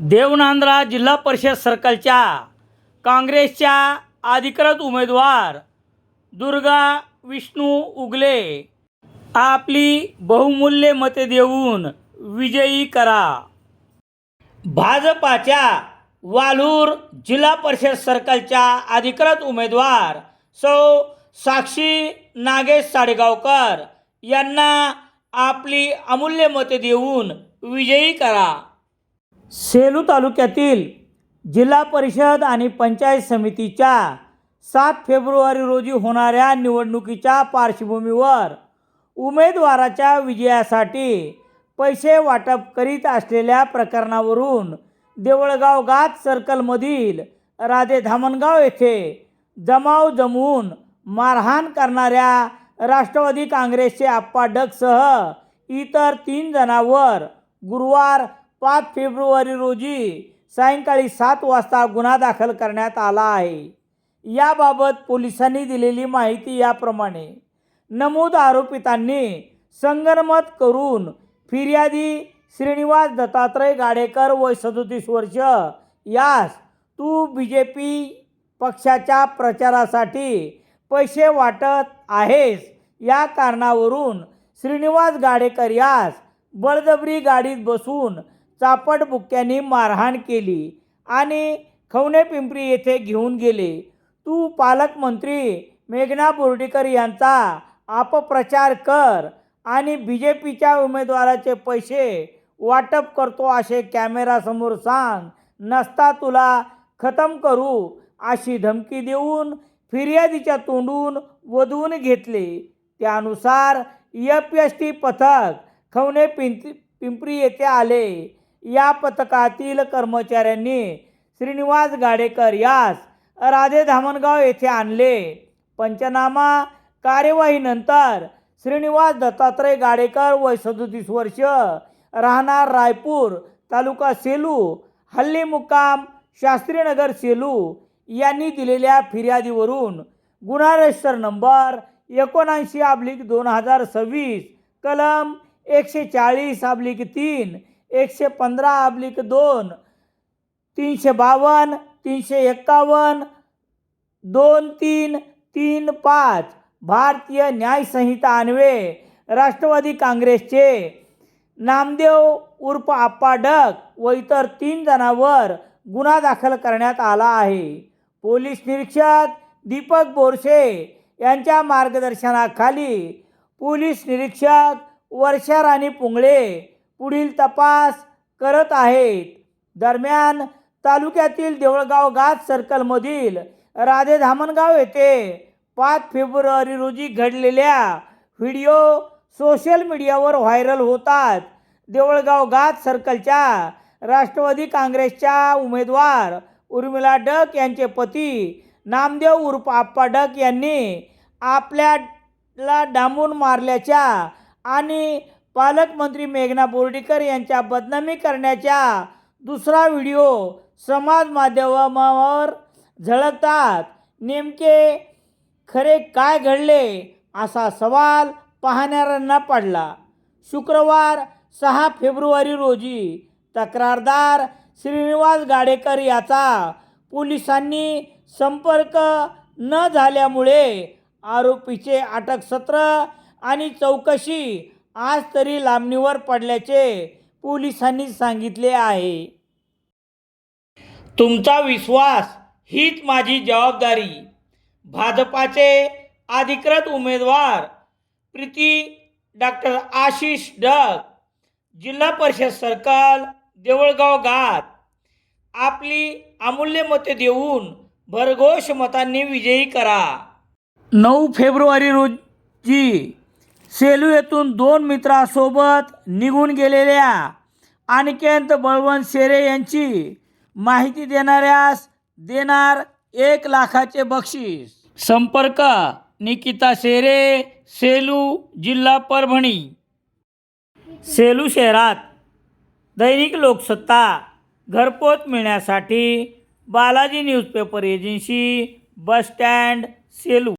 देवनांद्रा जिल्हा परिषद सर्कलच्या काँग्रेसच्या अधिकृत उमेदवार दुर्गा विष्णू उगले. आपली बहुमूल्य मते देऊन विजयी करा. भाजपाच्या वालूर जिल्हा परिषद सर्कलच्या अधिकृत उमेदवार सौ साक्षी नागेश साडेगावकर यांना आपली अमूल्य मते देऊन विजयी करा. सेलू तालुक्यातील जिल्हा परिषद आणि पंचायत समितीच्या सात फेब्रुवारी रोजी होणाऱ्या निवडणुकीच्या पार्श्वभूमीवर उमेदवाराच्या विजयासाठी पैसे वाटप करीत असलेल्या प्रकरणावरून देवळगाव गात सर्कलमधील राधे धामणगाव येथे जमाव जमवून मारहाण करणाऱ्या राष्ट्रवादी काँग्रेसचे आप्पा डगसह इतर तीन जणांवर गुरुवार पाच फेब्रुवारी रोजी सायंकाळी सात वाजता गुन्हा दाखल करण्यात आला आहे. याबाबत पोलिसांनी दिलेली माहिती याप्रमाणे नमूद आरोपितांनी संगनमत करून फिर्यादी श्रीनिवास दत्तात्रय गाडेकर वय सदोतीस वर्ष यास तू बी जे पी पक्षाच्या प्रचारासाठी पैसे वाटत आहेस या कारणावरून श्रीनिवास गाडेकर यास बळजबरी गाडीत बसून चापटबुक्क्यांनी मारहाण केली आणि खवणे पिंपरी येथे घेऊन गेले. तू पालकमंत्री मेघना बोर्डीकर यांचा अपप्रचार कर आणि बी जे पीच्या उमेदवाराचे पैसे वाटप करतो असे कॅमेरासमोर सांग. नसता तुला खतम करू अशी धमकी देऊन फिर्यादीच्या तोंडून वधवून घेतले. त्यानुसार एफ एस टी पथक खवणे पिंप पिंपरी येथे आले. या पथकातील कर्मचाऱ्यांनी श्रीनिवास गाडेकर यास राधे धामणगाव येथे आणले. पंचनामा कार्यवाहीनंतर श्रीनिवास दत्तात्रय गाडेकर वय सदोतीस वर्ष राहणार रायपूर तालुका सेलू हल्ली मुक्काम शास्त्रीनगर सेलू यांनी दिलेल्या फिर्यादीवरून गुन्हा रजिस्टर नंबर एकोणऐंशी आबलिक दोन हजार सव्वीस कलम एकशे चाळीस आबलिक तीन एकशे पंधरा अब्लिक दोन तीनशे बावन्न तीनशे एक्कावन्न दोन तीन तीन पाच भारतीय न्यायसंहिता अन्वे राष्ट्रवादी काँग्रेसचे नामदेव उर्फ आप्पा डक व इतर तीन जणांवर गुन्हा दाखल करण्यात आला आहे. पोलीस निरीक्षक दीपक बोरसे यांच्या मार्गदर्शनाखाली पोलीस निरीक्षक वर्षा राणी पुंगळे पुढील तपास करत आहेत. दरम्यान तालुक्यातील देवळगाव गात सर्कलमधील राधे धामणगाव येथे पाच फेब्रुवारी रोजी घडलेल्या व्हिडिओ सोशल मीडियावर व्हायरल होतात. देवळगाव गात सर्कलच्या राष्ट्रवादी काँग्रेसच्या उमेदवार उर्मिला डक यांचे पती नामदेव उर्फ आप्पा डक यांनी आपल्याला डांबून मारल्याच्या आणि पालकमंत्री मेघना बोर्डीकर यांच्या बदनामी करण्याच्या दुसरा व्हिडिओ समाज माध्यमावर झळकतात. नेमके खरे काय घडले असा सवाल पाहणाऱ्यांना पडला. शुक्रवार सहा फेब्रुवारी रोजी तक्रारदार श्रीनिवास गाडेकर याचा पोलिसांनी संपर्क न झाल्यामुळे आरोपीचे अटकसत्र आणि चौकशी आज तरी लांबणीवर पडल्याचे पोलिसांनी सांगितले आहे. तुमचा विश्वास हीच माझी जबाबदारी. भाजपाचे अधिकृत उमेदवार प्रीती डॉक्टर आशिष डग जिल्हा परिषद सर्कल देवळगाव गात आपली अमूल्य मते देऊन भरघोष मतांनी विजयी करा. नऊ फेब्रुवारी रोजी सेलू येथून दोन मित्रासोबत निघून गेलेल्या अनिकेंत बळवंत शेरे यांची माहिती देणाऱ्यास देणार एक लाखाचे बक्षीस. संपर्क निकिता शेरे सेलू जिल्हा परभणी. सेलू शहरात दैनिक लोकसत्ता घरपोच मिळण्यासाठी Balaji newspaper agency bus stand Selu.